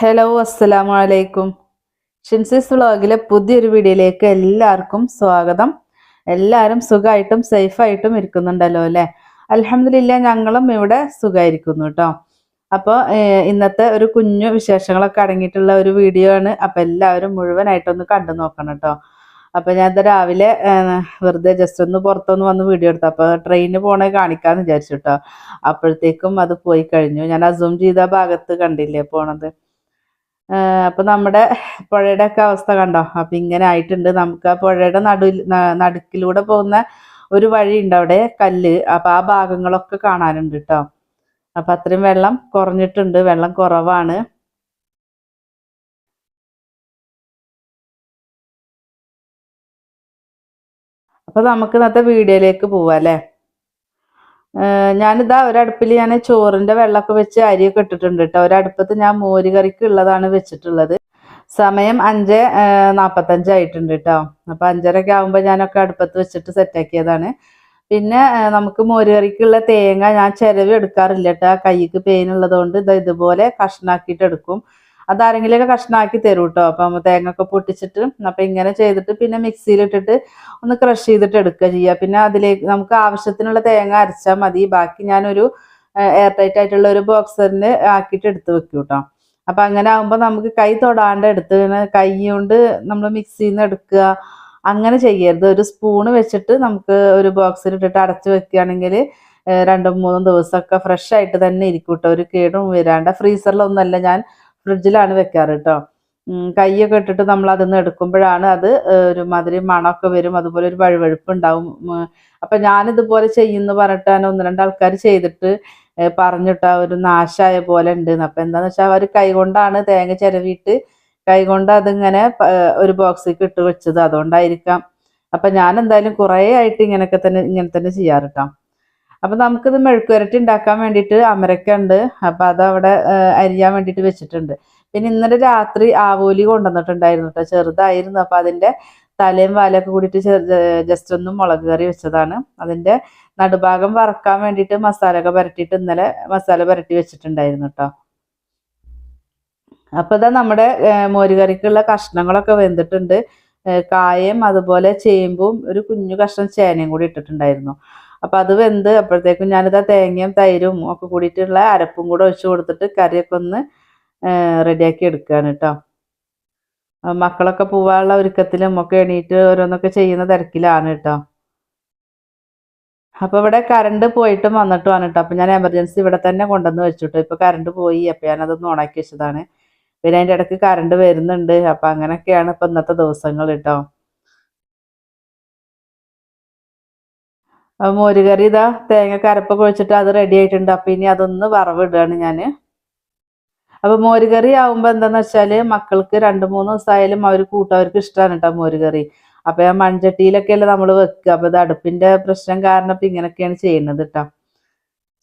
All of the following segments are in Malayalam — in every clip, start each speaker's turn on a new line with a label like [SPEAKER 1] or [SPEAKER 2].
[SPEAKER 1] ഹലോ അസ്സലാമു അലൈക്കും ഷിൻസിസ് വ്ളോഗിലെ പുതിയൊരു വീഡിയോയിലേക്ക് എല്ലാവർക്കും സ്വാഗതം. എല്ലാവരും സുഖമായിട്ടും സേഫായിട്ടും ഇരിക്കുന്നുണ്ടല്ലോ അല്ലേ? അലഹമില്ല ഞങ്ങളും ഇവിടെ സുഖമായിരിക്കുന്നു കേട്ടോ. അപ്പോൾ ഇന്നത്തെ ഒരു കുഞ്ഞു വിശേഷങ്ങളൊക്കെ അടങ്ങിയിട്ടുള്ള ഒരു വീഡിയോ ആണ്. അപ്പോൾ എല്ലാവരും മുഴുവനായിട്ടൊന്ന് കണ്ടു നോക്കണം കേട്ടോ. അപ്പോൾ ഞാൻ രാവിലെ വെറുതെ ജസ്റ്റ് ഒന്ന് പുറത്തൊന്ന് വന്ന് വീഡിയോ എടുത്തു. അപ്പോൾ ട്രെയിനിന് പോണേ കാണിക്കാമെന്ന് വിചാരിച്ചു കേട്ടോ. അപ്പോഴത്തേക്കും അത് പോയി കഴിഞ്ഞു. ഞാൻ അസൂം ചെയ്ത ഭാഗത്ത് കണ്ടില്ലേ പോണത്? ആഹ് അപ്പൊ നമ്മുടെ പുഴയുടെ ഒക്കെ അവസ്ഥ കണ്ടോ? അപ്പൊ ഇങ്ങനെ ആയിട്ടുണ്ട്. നമുക്ക് ആ പുഴയുടെ നടു നടുക്കിലൂടെ പോകുന്ന ഒരു വഴി ഉണ്ട് അവിടെ കല്ല്. അപ്പൊ ആ ഭാഗങ്ങളൊക്കെ കാണാനുണ്ട് കേട്ടോ അപ്പൊ അത്രയും വെള്ളം കുറഞ്ഞിട്ടുണ്ട്. വെള്ളം കുറവാണ്. അപ്പൊ നമുക്ക് ഇന്നത്തെ വീഡിയോയിലേക്ക് പോവാ അല്ലേ? ഞാനിതാ ഒരടുപ്പിൽ ഞാൻ ചോറിന്റെ വെള്ളമൊക്കെ വെച്ച് അരിയൊക്കെ ഇട്ടിട്ടുണ്ട് കേട്ടോ ഒരടുപ്പത്ത് ഞാൻ മോര് കറിക്ക് ഉള്ളതാണ് വെച്ചിട്ടുള്ളത്. സമയം അഞ്ച് നാൽപ്പത്തഞ്ചായിട്ടുണ്ട് കേട്ടോ അപ്പൊ അഞ്ചരയൊക്കെ ആകുമ്പോൾ ഞാനൊക്കെ അടുപ്പത്ത് വെച്ചിട്ട് സെറ്റാക്കിയതാണ് പിന്നെ നമുക്ക് മോരുകറിക്കുള്ള തേങ്ങ ഞാൻ ചിരവ് എടുക്കാറില്ല കേട്ടോ കൈക്ക് പെയിൻ ഉള്ളതുകൊണ്ട് ഇത് ഇതുപോലെ കഷ്ണാക്കിയിട്ട് എടുക്കും. അതാരെങ്കിലുമൊക്കെ കഷ്ണാക്കി തരും കേട്ടോ അപ്പം തേങ്ങ ഒക്കെ പൊട്ടിച്ചിട്ട് അപ്പം ഇങ്ങനെ ചെയ്തിട്ട് പിന്നെ മിക്സിയിലിട്ടിട്ട് ഒന്ന് ക്രഷ് ചെയ്തിട്ട് എടുക്കുക ചെയ്യുക. പിന്നെ അതിലേക്ക് നമുക്ക് ആവശ്യത്തിനുള്ള തേങ്ങ അരച്ചാൽ മതി. ബാക്കി ഞാനൊരു എയർ ടൈറ്റ് ആയിട്ടുള്ള ഒരു ബോക്സറിന് ആക്കിയിട്ട് എടുത്ത് വെക്കും കേട്ടോ. അപ്പം അങ്ങനെ ആകുമ്പോൾ നമുക്ക് കൈ തൊടാണ്ട് എടുത്ത് കൈ കൊണ്ട് നമ്മൾ മിക്സിയിൽ നിന്ന് എടുക്കുക. അങ്ങനെ ചെയ്യരുത്. ഒരു സ്പൂണ് വെച്ചിട്ട് നമുക്ക് ഒരു ബോക്സിൽ ഇട്ടിട്ട് അടച്ച് വെക്കുകയാണെങ്കിൽ രണ്ടും മൂന്നും ദിവസമൊക്കെ ഫ്രഷ് ആയിട്ട് തന്നെ ഇരിക്കും കേട്ടോ. ഒരു കേടും വരാണ്ട്. ഫ്രീസറിലൊന്നുമല്ല ഞാൻ ഫ്രിഡ്ജിലാണ് വെക്കാറ് കേട്ടോ കൈയൊക്കെ ഇട്ടിട്ട് നമ്മൾ അതിന്ന് എടുക്കുമ്പോഴാണ് അത് ഒരു മാതിരി മണമൊക്കെ വരും അതുപോലെ ഒരു വഴുവഴുപ്പ് ഉണ്ടാവും അപ്പൊ ഞാനിതുപോലെ ചെയ്യുന്നു ഞാൻ ഒന്ന് രണ്ട് ആൾക്കാർ ചെയ്തിട്ട് പറഞ്ഞിട്ട് ഒരു നാശമായ പോലെ ഉണ്ട്. അപ്പൊ എന്താന്ന് വെച്ചാൽ അവർ കൈകൊണ്ടാണ് തേങ്ങ ചിരവിയിട്ട് കൈകൊണ്ട് അതിങ്ങനെ ഒരു ബോക്സിലേക്ക് ഇട്ട് വെച്ചത്. അതുകൊണ്ടായിരിക്കാം. അപ്പൊ ഞാൻ എന്തായാലും കുറേ ആയിട്ട് ഇങ്ങനെയൊക്കെ തന്നെ ഇങ്ങനെ തന്നെ ചെയ്യാറ് കേട്ടോ അപ്പൊ നമുക്കിത് മെഴുക്കുരട്ടി ഉണ്ടാക്കാൻ വേണ്ടിയിട്ട് അമരക്ക ഉണ്ട്. അപ്പൊ അതവിടെ അരിയാൻ വേണ്ടിയിട്ട് വെച്ചിട്ടുണ്ട്. പിന്നെ ഇന്നലെ രാത്രി ആവോലി കൊണ്ടുവന്നിട്ടുണ്ടായിരുന്നു കേട്ടോ ചെറുതായിരുന്നു. അപ്പൊ അതിന്റെ തലയും വാലൊക്കെ കൂടിയിട്ട് ജസ്റ്റ് ഒന്ന് മുളക് കറി വെച്ചതാണ്. അതിന്റെ നടുഭാഗം വറക്കാൻ വേണ്ടിയിട്ട് മസാല ഒക്കെ പുരട്ടിയിട്ട് ഇന്നലെ മസാല പുരട്ടി വെച്ചിട്ടുണ്ടായിരുന്നു കേട്ടോ അപ്പൊ ഇതാ നമ്മുടെ മോരുകറിക്കുള്ള കഷ്ണങ്ങളൊക്കെ വെന്തിട്ടുണ്ട്. കായം അതുപോലെ ചേമ്പും ഒരു കുഞ്ഞു കഷ്ണം ചേനയും കൂടി ഇട്ടിട്ടുണ്ടായിരുന്നു. അപ്പൊ അത് വെന്ത് അപ്പോഴത്തേക്കും ഞാനിത് ആ തേങ്ങയും തൈരും ഒക്കെ കൂടിയിട്ടുള്ള അരപ്പും കൂടെ ഒഴിച്ചു കൊടുത്തിട്ട് കറിയൊക്കെ ഒന്ന് റെഡിയാക്കി എടുക്കുകയാണ് കേട്ടോ മക്കളൊക്കെ പോവാനുള്ള ഒരുക്കത്തിലും ഒക്കെ എണീറ്റ് ഓരോന്നൊക്കെ ചെയ്യുന്ന തിരക്കിലാണ് കേട്ടോ അപ്പോൾ ഇവിടെ കറണ്ട് പോയിട്ടും വന്നിട്ടുമാണ് കേട്ടോ അപ്പൊ ഞാൻ എമർജൻസി ഇവിടെ തന്നെ കൊണ്ടുവന്ന് വെച്ചിട്ടു ഇപ്പോൾ കറണ്ട് പോയി. അപ്പൊ ഞാനതൊന്ന് ഓണാക്കി വെച്ചതാണ്. പിന്നെ അതിന്റെ ഇടയ്ക്ക് കറണ്ട് വരുന്നുണ്ട്. അപ്പൊ അങ്ങനെയൊക്കെയാണ് ഇപ്പൊ ഇന്നത്തെ ദിവസങ്ങൾ കേട്ടോ അപ്പൊ മോരുകറി ഇതാ തേങ്ങ കരപ്പ് ഒഴിച്ചിട്ട് അത് റെഡി ആയിട്ടുണ്ട്. അപ്പൊ ഇനി അതൊന്ന് വറവിടുകയാണ് ഞാൻ. അപ്പൊ മോരുകറി ആവുമ്പോ എന്താന്ന് വെച്ചാൽ മക്കൾക്ക് രണ്ട് മൂന്ന് ദിവസമായാലും അവർ കൂട്ടവർക്ക് ഇഷ്ടമാണ് കേട്ടോ മോരുകറി അപ്പൊ ആ മൺചട്ടിയിലൊക്കെയല്ലേ നമ്മൾ വെക്കുക. അപ്പൊ ഇത് അടുപ്പിന്റെ പ്രശ്നം കാരണം ഇപ്പൊ ഇങ്ങനെയൊക്കെയാണ് ചെയ്യുന്നത് കേട്ടോ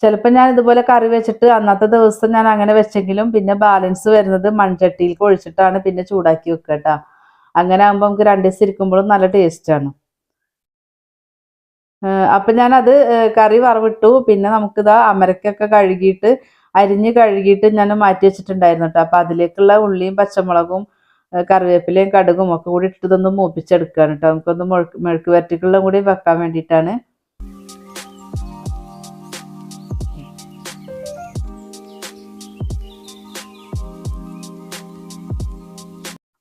[SPEAKER 1] ചിലപ്പോൾ ഞാൻ ഇതുപോലെ കറി വെച്ചിട്ട് അന്നത്തെ ദിവസം ഞാൻ അങ്ങനെ വെച്ചെങ്കിലും പിന്നെ ബാലൻസ് വരുന്നത് മൺചട്ടിയിൽ ഒഴിച്ചിട്ടാണ് പിന്നെ ചൂടാക്കി വെക്കുക കേട്ടോ അങ്ങനെ ആകുമ്പോൾ നമുക്ക് രണ്ട് ദിവസം ഇരിക്കുമ്പോഴും നല്ല ടേസ്റ്റാണ് അപ്പൊ ഞാൻ അത് കറി വറവിട്ടു. പിന്നെ നമുക്കിതാ അമരക്കൊക്കെ കഴുകിയിട്ട് അരിഞ്ഞ് കഴുകിയിട്ട് ഞാൻ മാറ്റി വെച്ചിട്ടുണ്ടായിരുന്നു കേട്ടോ അപ്പൊ അതിലേക്കുള്ള ഉള്ളിയും പച്ചമുളകും കറിവേപ്പിലയും കടുകും ഒക്കെ കൂടി ഇട്ടിട്ട് ഇതൊന്ന് മൂപ്പിച്ചെടുക്കുകയാണ് കേട്ടോ നമുക്കൊന്ന് മെഴുക്ക് മെഴുക്ക് വരട്ടിക്കുള്ള കൂടി വെക്കാൻ വേണ്ടിയിട്ടാണ്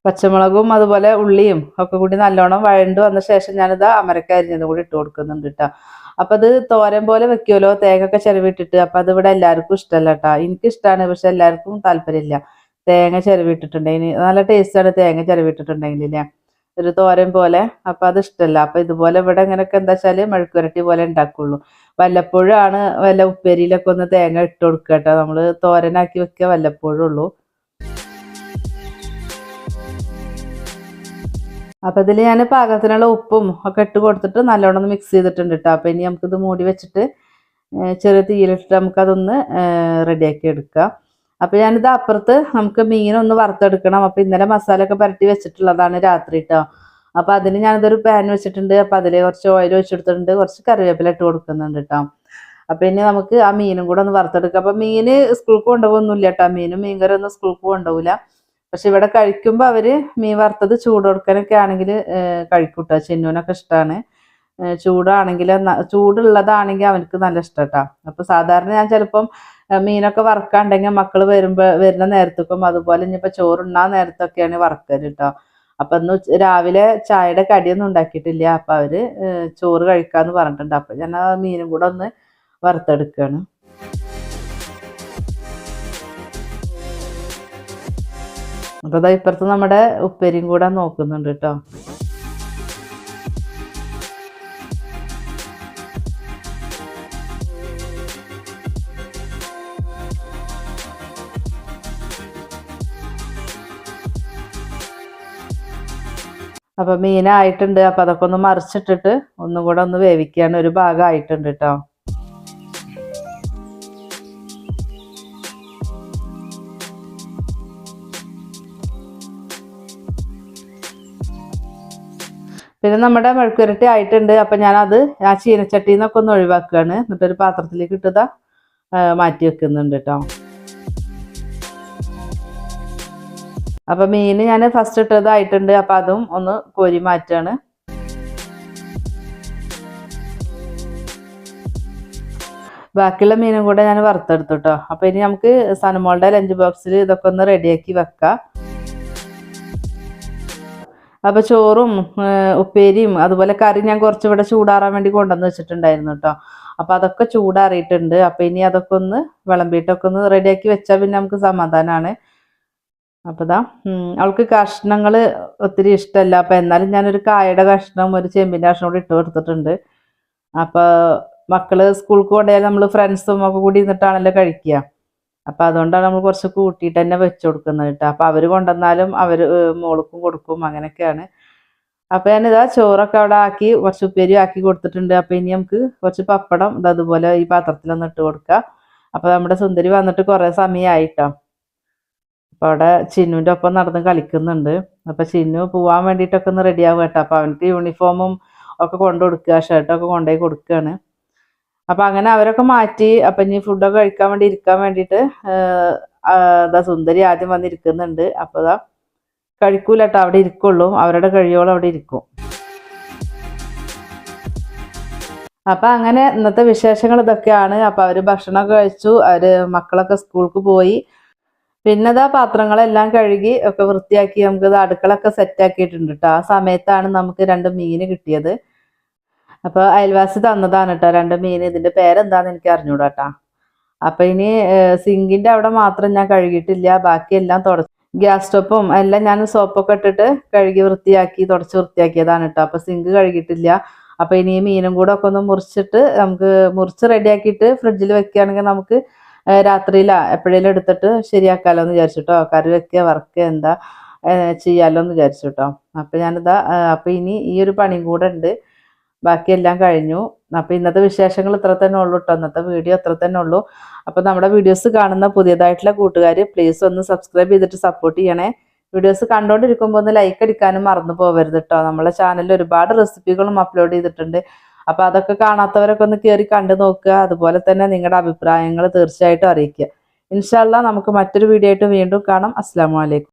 [SPEAKER 1] പച്ചമുളകും അതുപോലെ ഉള്ളിയും ഒക്കെ കൂടി നല്ലോണം വഴണ്ടു വന്ന ശേഷം ഞാനിത് അമരക്ക അരിഞ്ഞതും കൂടി ഇട്ട് കൊടുക്കുന്നുണ്ട് കേട്ടോ. അപ്പൊ അത് തോരൻ പോലെ വെക്കുമല്ലോ തേങ്ങ ചിരവിട്ടിട്ട്. അപ്പൊ അത് ഇവിടെ എല്ലാവർക്കും ഇഷ്ടമല്ല കേട്ടോ. എനിക്ക് ഇഷ്ടമാണ് പക്ഷെ എല്ലാവർക്കും താല്പര്യമില്ല. തേങ്ങ ചിരവിട്ടിട്ടുണ്ടെങ്കിൽ. നല്ല ടേസ്റ്റാണ് തേങ്ങ ചിരവിട്ടിട്ടുണ്ടെങ്കിൽ ഇല്ല? ഒരു തോരൻ പോലെ. അപ്പൊ അത് ഇഷ്ടമല്ല. അപ്പൊ ഇതുപോലെ ഇവിടെ ഇങ്ങനെയൊക്കെ എന്താ വെച്ചാൽ മെഴുക്കുരട്ടി പോലെ ഉണ്ടാക്കുള്ളൂ. വല്ലപ്പോഴും ആണ് വല്ല ഉപ്പേരിയിലൊക്കെ ഒന്ന് തേങ്ങ ഇട്ട് കൊടുക്കുക കേട്ടോ. നമ്മൾ തോരനാക്കി വെക്കുക വല്ലപ്പോഴും ഉള്ളൂ. അപ്പൊ ഇതിൽ ഞാൻ പാകത്തിനുള്ള ഉപ്പും ഒക്കെ ഇട്ട് കൊടുത്തിട്ട് നല്ലോണം ഒന്ന് മിക്സ് ചെയ്തിട്ടുണ്ട് കേട്ടോ അപ്പം ഇനി നമുക്കിത് മൂടി വെച്ചിട്ട് ചെറിയ തീയിലിട്ടിട്ട് നമുക്കതൊന്ന് റെഡിയാക്കി എടുക്കാം. അപ്പം ഞാനിത് അപ്പുറത്ത് നമുക്ക് മീനൊന്ന് വറുത്തെടുക്കണം. അപ്പം ഇന്നലെ മസാല ഒക്കെ പുരട്ടി വെച്ചിട്ടുള്ളതാണ് രാത്രി കേട്ടോ അപ്പം അതിന് ഞാനിതൊരു പാൻ വെച്ചിട്ടുണ്ട്. അപ്പം അതിൽ കുറച്ച് ഓയിൽ വെച്ചെടുത്തിട്ടുണ്ട് കുറച്ച് കറിവേപ്പില ഇട്ട് കൊടുക്കുന്നുണ്ട് കേട്ടോ അപ്പം ഇനി നമുക്ക് ആ മീനും കൂടെ ഒന്ന് വറുത്തെടുക്കാം. അപ്പം മീൻ സ്കൂൾക്ക് കൊണ്ടുപോകുന്നില്ല കേട്ടോ മീനും മീൻകറി ഒന്നും സ്കൂൾക്ക് കൊണ്ടുപോകില്ല പക്ഷെ ഇവിടെ കഴിക്കുമ്പോൾ അവർ മീൻ വറുത്തത് ചൂട് കൊടുക്കാനൊക്കെ ആണെങ്കിൽ കഴിക്കൂട്ടോ. ചെന്നൂനൊക്കെ ഇഷ്ടമാണ് ചൂടാണെങ്കിൽ ചൂടുള്ളതാണെങ്കിൽ അവനക്ക് നല്ല ഇഷ്ടട്ടാ. അപ്പൊ സാധാരണ ഞാൻ ചിലപ്പം മീനൊക്കെ വറക്കാണ്ടെങ്കിൽ മക്കൾ വരുമ്പോ വരുന്ന നേരത്തേക്കും അതുപോലെ ഇനിയിപ്പോ ചോറുണ്ണാൻ നേരത്തൊക്കെയാണ് വറക്കൽ കേട്ടോ അപ്പൊ ഇന്ന് രാവിലെ ചായയുടെ കടിയൊന്നും ഉണ്ടാക്കിയിട്ടില്ല. അപ്പൊ അവർ ചോറ് കഴിക്കാന്ന് പറഞ്ഞിട്ടുണ്ട്. അപ്പൊ ഞാൻ ആ മീനും കൂടെ ഒന്ന് വറുത്തെടുക്കാണ്. അപ്പൊ അതാ ഇപ്പുറത്ത് നമ്മുടെ ഉപ്പേരിയും കൂടെ നോക്കുന്നുണ്ട് കേട്ടോ അപ്പൊ മീനായിട്ടുണ്ട്. അപ്പൊ അതൊക്കെ ഒന്ന് മറിച്ചിട്ടിട്ട് ഒന്നും കൂടെ ഒന്ന് വേവിക്കാൻ ഒരു ഭാഗം ആയിട്ടുണ്ട് കേട്ടോ പിന്നെ നമ്മുടെ മെഴുക്കുരട്ടി ആയിട്ടുണ്ട്. അപ്പൊ ഞാനത് ആ ചീനച്ചട്ടിയിൽ നിന്നൊക്കെ ഒന്ന് ഒഴിവാക്കുകയാണ് എന്നിട്ടൊരു പാത്രത്തിലേക്ക് ഇട്ടതാ മാറ്റി വെക്കുന്നുണ്ട് കേട്ടോ അപ്പൊ മീൻ ഞാൻ ഫസ്റ്റ് ഇട്ടതായിട്ടുണ്ട്. അപ്പൊ അതും ഒന്ന് കോരി മാറ്റാണ്. ബാക്കിയുള്ള മീനും കൂടെ ഞാൻ വറുത്തെടുത്തു കേട്ടോ അപ്പൊ ഇനി നമുക്ക് സനമോളുടെ ലഞ്ച് ബോക്സിൽ ഇതൊക്കെ ഒന്ന് റെഡിയാക്കി വെക്കാം. അപ്പൊ ചോറും ഉപ്പേരിയും അതുപോലെ കറി ഞാൻ കുറച്ച് ഇവിടെ ചൂടാറാൻ വേണ്ടി കൊണ്ടുവന്ന് വെച്ചിട്ടുണ്ടായിരുന്നു കേട്ടോ അപ്പം അതൊക്കെ ചൂടാറിയിട്ടുണ്ട്. അപ്പം ഇനി അതൊക്കെ ഒന്ന് വിളമ്പിയിട്ടൊക്കെ ഒന്ന് റെഡിയാക്കി വെച്ചാൽ പിന്നെ നമുക്ക് സമാധാനമാണ് അപ്പം ഇതാ അവൾക്ക് കഷ്ണങ്ങൾ ഒത്തിരി ഇഷ്ടമല്ല അപ്പം എന്നാലും ഞാനൊരു കായയുടെ കഷ്ണം ഒരു ചെമ്പിന്റെ കഷ്ണം കൂടി ഇട്ട് കൊടുത്തിട്ടുണ്ട്. അപ്പോൾ മക്കൾ സ്കൂൾക്ക് കൊണ്ടുപോയാൽ നമ്മൾ ഫ്രണ്ട്സും ഒക്കെ കൂടി ഇരുന്നിട്ടാണല്ലോ കഴിക്കുക. അപ്പൊ അതുകൊണ്ടാണ് നമ്മൾ കുറച്ച് കൂട്ടിയിട്ട് തന്നെ വെച്ച് കൊടുക്കുന്നത് കേട്ടോ. അപ്പൊ അവർ കൊണ്ടുവന്നാലും അവർ മോൾക്കും കൊടുക്കും അങ്ങനെയൊക്കെയാണ്. അപ്പൊ ഞാനിതാ ചോറൊക്കെ അവിടെ ആക്കി കുറച്ച് ഉപ്പേരി ആക്കി കൊടുത്തിട്ടുണ്ട്. അപ്പൊ ഇനി നമുക്ക് കുറച്ച് പപ്പടം ഇത് അതുപോലെ ഈ പാത്രത്തിലൊന്ന് ഇട്ട് കൊടുക്കാം. അപ്പൊ നമ്മുടെ സുന്ദരി വന്നിട്ട് കുറെ സമയമായിട്ടോ അപ്പൊ അവിടെ ചിന്നുവിന്റെ ഒപ്പം നടന്ന് കളിക്കുന്നുണ്ട്. അപ്പൊ ചിന്നു പോവാൻ വേണ്ടിയിട്ടൊക്കെ ഒന്ന് റെഡി ആവുക കേട്ടോ. അപ്പൊ അവനക്ക് യൂണിഫോമും ഒക്കെ കൊണ്ടു കൊടുക്കുക ഷർട്ടൊക്കെ കൊണ്ടുപോയി കൊടുക്കുകയാണ്. അപ്പൊ അങ്ങനെ അവരൊക്കെ മാറ്റി അപ്പൊ ഇനി ഫുഡൊക്കെ കഴിക്കാൻ വേണ്ടി ഇരിക്കാൻ വേണ്ടിട്ട് ഇതാ സുന്ദരി ആദ്യം വന്നിരിക്കുന്നുണ്ട് അപ്പൊ ഇതാ കഴിക്കൂല അവിടെ ഇരിക്കുള്ളൂ. അവരുടെ കഴിയോളം അവിടെ ഇരിക്കും. അപ്പൊ അങ്ങനെ ഇന്നത്തെ വിശേഷങ്ങൾ ഇതൊക്കെയാണ്. അപ്പൊ അവർ ഭക്ഷണമൊക്കെ കഴിച്ചു. അവർ മക്കളൊക്കെ സ്കൂൾക്ക് പോയി. പിന്നെ ഇതാ പാത്രങ്ങളെല്ലാം കഴുകി ഒക്കെ വൃത്തിയാക്കി നമുക്ക് അടുക്കളൊക്കെ സെറ്റ് ആക്കിയിട്ടുണ്ട് കേട്ടോ ആ സമയത്താണ് നമുക്ക് രണ്ട് മീൻ കിട്ടിയത്. അപ്പൊ അയൽവാസി തന്നതാണ് കേട്ടോ. രണ്ട് മീൻ. ഇതിന്റെ പേരെന്താന്ന് എനിക്ക് അറിഞ്ഞൂടാ കേട്ടോ അപ്പൊ ഇനി സിങ്കിന്റെ അവിടെ മാത്രം ഞാൻ കഴുകിയിട്ടില്ല. ബാക്കിയെല്ലാം തുടച്ച് ഗ്യാസ് സ്റ്റോപ്പും എല്ലാം ഞാൻ സോപ്പൊക്കെ ഇട്ടിട്ട് കഴുകി വൃത്തിയാക്കി തുടച്ച് വൃത്തിയാക്കിയതാണ് കേട്ടോ അപ്പൊ സിങ്ക് കഴുകിയിട്ടില്ല. അപ്പൊ ഇനി മീനും കൂടെ ഒക്കെ ഒന്ന് മുറിച്ചിട്ട് നമുക്ക് മുറിച്ച് റെഡിയാക്കിയിട്ട് ഫ്രിഡ്ജിൽ വെക്കുകയാണെങ്കിൽ നമുക്ക് രാത്രിയിലാ എപ്പോഴേലും എടുത്തിട്ട് ശരിയാക്കാലോ എന്ന് വിചാരിച്ചിട്ടോ കറി വെക്കുക വർക്ക് എന്താ ചെയ്യാലോ എന്ന് വിചാരിച്ചു കേട്ടോ അപ്പൊ ഞാനിതാ അപ്പൊ ഇനി ഈ ഒരു പണിയും കൂടെ ഉണ്ട്. ബാക്കിയെല്ലാം കഴിഞ്ഞു. അപ്പോൾ ഇന്നത്തെ വിശേഷങ്ങൾ ഇത്ര തന്നെ ഉള്ളൂ കേട്ടോ ഇന്നത്തെ വീഡിയോ അത്ര തന്നെ ഉള്ളൂ. അപ്പോൾ നമ്മുടെ വീഡിയോസ് കാണുന്ന പുതിയതായിട്ടുള്ള കൂട്ടുകാർ പ്ലീസ് ഒന്ന് സബ്സ്ക്രൈബ് ചെയ്തിട്ട് സപ്പോർട്ട് ചെയ്യണേ. വീഡിയോസ് കണ്ടുകൊണ്ടിരിക്കുമ്പോൾ ഒന്ന് ലൈക്ക് അടിക്കാനും മറന്നു പോകരുത് കേട്ടോ നമ്മളെ ചാനലിൽ ഒരുപാട് റെസിപ്പികളും അപ്ലോഡ് ചെയ്തിട്ടുണ്ട്. അപ്പോൾ അതൊക്കെ കാണാത്തവരൊക്കെ ഒന്ന് കയറി കണ്ടു നോക്കുക. അതുപോലെ തന്നെ നിങ്ങളുടെ അഭിപ്രായങ്ങൾ തീർച്ചയായിട്ടും അറിയിക്കുക. ഇൻഷാല്ല നമുക്ക് മറ്റൊരു വീഡിയോ ആയിട്ട് വീണ്ടും കാണാം. അസ്സാം വലൈക്കും